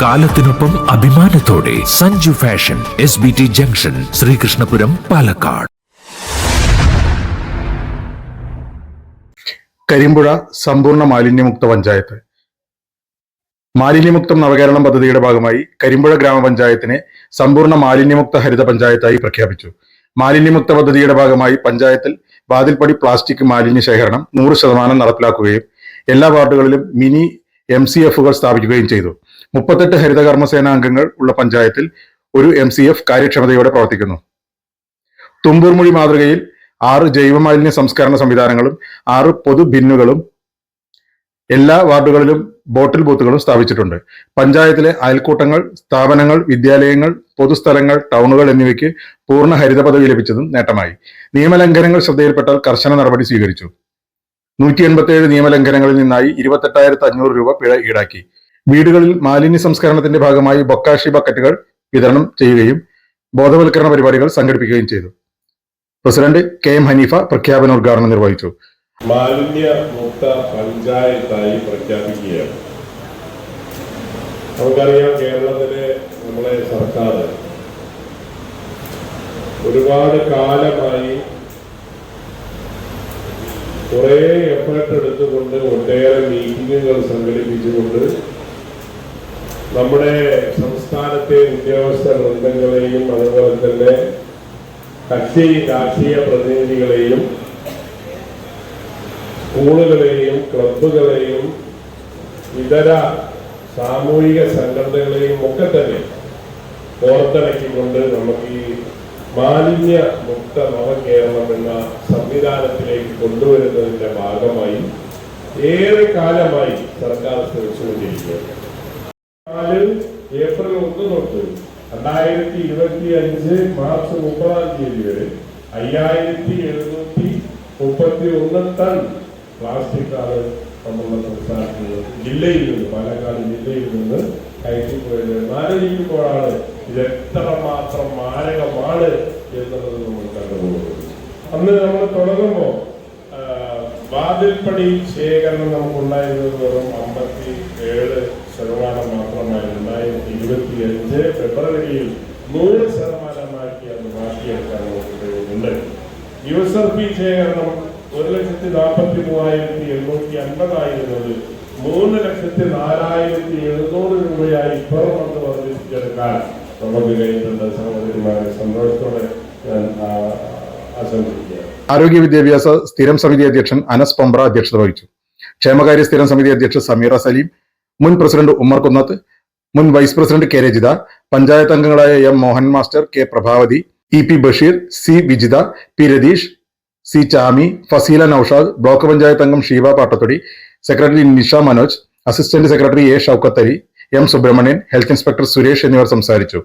കാലത്തിനൊപ്പം അഭിമാനത്തോടെ Sanju fashion S B T junction Sreekrishnapuram Palakkad. Karimpuzha സമ്പൂർണ മാലിന്യമുക്ത പഞ്ചായത്ത്. മാലിന്യമുക്തം നവകേരളം പദ്ധതിയുടെ ഭാഗമായി കരിമ്പുഴ ഗ്രാമപഞ്ചായത്തിനെ സമ്പൂർണ മാലിന്യമുക്ത ഹരിത പഞ്ചായത്തായി പ്രഖ്യാപിച്ചു. മാലിന്യമുക്ത പദ്ധതിയുടെ ഭാഗമായി പഞ്ചായത്തിൽ വാതിൽപ്പടി പ്ലാസ്റ്റിക് മാലിന്യ ശേഖരണം നൂറ് ശതമാനം നടപ്പിലാക്കുകയും എല്ലാ വാർഡുകളിലും മിനി എം സി എഫുകൾ സ്ഥാപിക്കുകയും ചെയ്തു. മുപ്പത്തെട്ട് ഹരിത കർമ്മസേന അംഗങ്ങൾ ഉള്ള പഞ്ചായത്തിൽ ഒരു എം സി എഫ് കാര്യക്ഷമതയോടെ പ്രവർത്തിക്കുന്നു. തുമ്പൂർമൊഴി മാതൃകയിൽ ആറ് ജൈവമാലിന്യ സംസ്കരണ സംവിധാനങ്ങളും ആറ് പൊതു ബിന്നുകളും എല്ലാ വാർഡുകളിലും ബോട്ടിൽ ബൂത്തുകളും സ്ഥാപിച്ചിട്ടുണ്ട്. പഞ്ചായത്തിലെ അയൽക്കൂട്ടങ്ങൾ സ്ഥാപനങ്ങൾ വിദ്യാലയങ്ങൾ പൊതുസ്ഥലങ്ങൾ ടൗണുകൾ എന്നിവയ്ക്ക് പൂർണ ഹരിത പദവി ലഭിച്ചതും നേട്ടമായി. നിയമലംഘനങ്ങൾ ശ്രദ്ധയിൽപ്പെട്ടാൽ കർശന നടപടി സ്വീകരിച്ചു. നൂറ്റി എൺപത്തിയേഴ് നിയമലംഘനങ്ങളിൽ നിന്നായി ഇരുപത്തെട്ടായിരത്തി അഞ്ഞൂറ് രൂപ പിഴ ഈടാക്കി. വീടുകളിൽ മാലിന്യ സംസ്കരണത്തിന്റെ ഭാഗമായി ബൊക്കാഷി ബക്കറ്റുകൾ വിതരണം ചെയ്യുകയും ബോധവൽക്കരണ പരിപാടികൾ സംഘടിപ്പിക്കുകയും ചെയ്തു. പ്രസിഡന്റ് കെ എം ഹനീഫ പ്രഖ്യാപന ഉദ്ഘാടനം നിർവഹിച്ചു. മാലിന്യ മുക്ത പഞ്ചായത്തായി പ്രഖ്യാപിക്കുകയാണ്. നമുക്കറിയാം കേരളത്തിലെ നമ്മളെ സർക്കാർ ഒരുപാട് കാലമായി കുറേ എഫേർട്ട് എടുത്തുകൊണ്ട് ഒട്ടേറെ മീറ്റിങ്ങുകൾ സംഘടിപ്പിച്ചുകൊണ്ട് നമ്മുടെ സംസ്ഥാനത്തെ ഉദ്യോഗസ്ഥ വൃന്ദങ്ങളെയും അതുപോലെ തന്നെ കക്ഷി രാഷ്ട്രീയ പ്രതിനിധികളെയും സ്കൂളുകളെയും ക്ലബുകളെയും ഇതര സാമൂഹിക സംഘടനകളെയും ഒക്കെ തന്നെ കോർത്തിണക്കിക്കൊണ്ട് നമുക്ക് ഈ മാലിന്യ മുക്ത നവകേരളം എന്ന സംവിധാനത്തിലേക്ക് കൊണ്ടുവരുന്നതിന്റെ ഭാഗമായി ഏറെ കാലമായി സർക്കാർ ശ്രമിച്ചുകൊണ്ടിരിക്കുകയാണ്. ഏപ്രിൽ ഒന്ന് തൊട്ട് രണ്ടായിരത്തി ഇരുപത്തി അഞ്ച് മാർച്ച് മുപ്പതാം തീയതി വരെ അയ്യായിരത്തി എഴുന്നൂറ്റി മുപ്പത്തി ഒന്ന് ടൺ പ്ലാസ്റ്റിക് ആണ് നമ്മുടെ സംസ്ഥാനത്തിൽ നിന്ന് ജില്ലയിൽ നിന്ന് പാലക്കാട് ജില്ലയിൽ നിന്ന് കയറ്റിപ്പോയത്. ആലോചിക്കുമ്പോഴാണ് ഇത് മാരകമാണ് എന്നുള്ളത് നമ്മൾ കണ്ടുപോകുന്നത് അന്ന് നമ്മൾ തുടങ്ങുമ്പോൾ വാതിൽപ്പടി ശേഖരണം നമുക്കുണ്ടായിരുന്നത് വെറും അമ്പത്തി ഏഴ് ശതമാനം മാത്രമായിരുന്നു. രണ്ടായിരത്തി ഇരുപത്തി അഞ്ച് ഫെബ്രുവരിയിൽ നൂറ് ശതമാനമാക്കി അത് മാറ്റിയെടുക്കാൻ നമുക്ക് കഴിയുന്നുണ്ട് യൂസർ ഫീ ശേഖരണം ഒരു ലക്ഷത്തി നാൽപ്പത്തി മൂവായിരത്തി എണ്ണൂറ്റി അൻപതായിരുന്നത് മൂന്ന് ലക്ഷത്തി നാലായിരത്തി എഴുന്നൂറ് രൂപയായി ഇപ്പുറം വന്ന് വർദ്ധിപ്പിച്ചെടുക്കാൻ നമുക്ക് കഴിഞ്ഞിട്ടുണ്ട്. സഹോദരിമാരെ സന്തോഷത്തോടെ ഞാൻ ആരോഗ്യ വിദ്യാഭ്യാസ സ്ഥിരം സമിതി അധ്യക്ഷൻ അനസ് പമ്പ്ര അധ്യക്ഷത വഹിച്ചു. ക്ഷേമകാര്യ സ്ഥിരം സമിതി അധ്യക്ഷ സമീറ സലീം മുൻ പ്രസിഡന്റ് ഉമ്മർ കുന്നത്ത് മുൻ vice president K Rajitha panchayat അംഗങ്ങളായ M Mohan master K Prabhavathi E P Basheer C Vijitha P Ratheesh C Chami Fazeela Noushad block panchayat അംഗം Sheeba Pattathodi secretary Nisha Manoj assistant secretary A Shoukathari M Subrahmanyan health inspector Suresh എന്നിവർ സംസാരിച്ചു.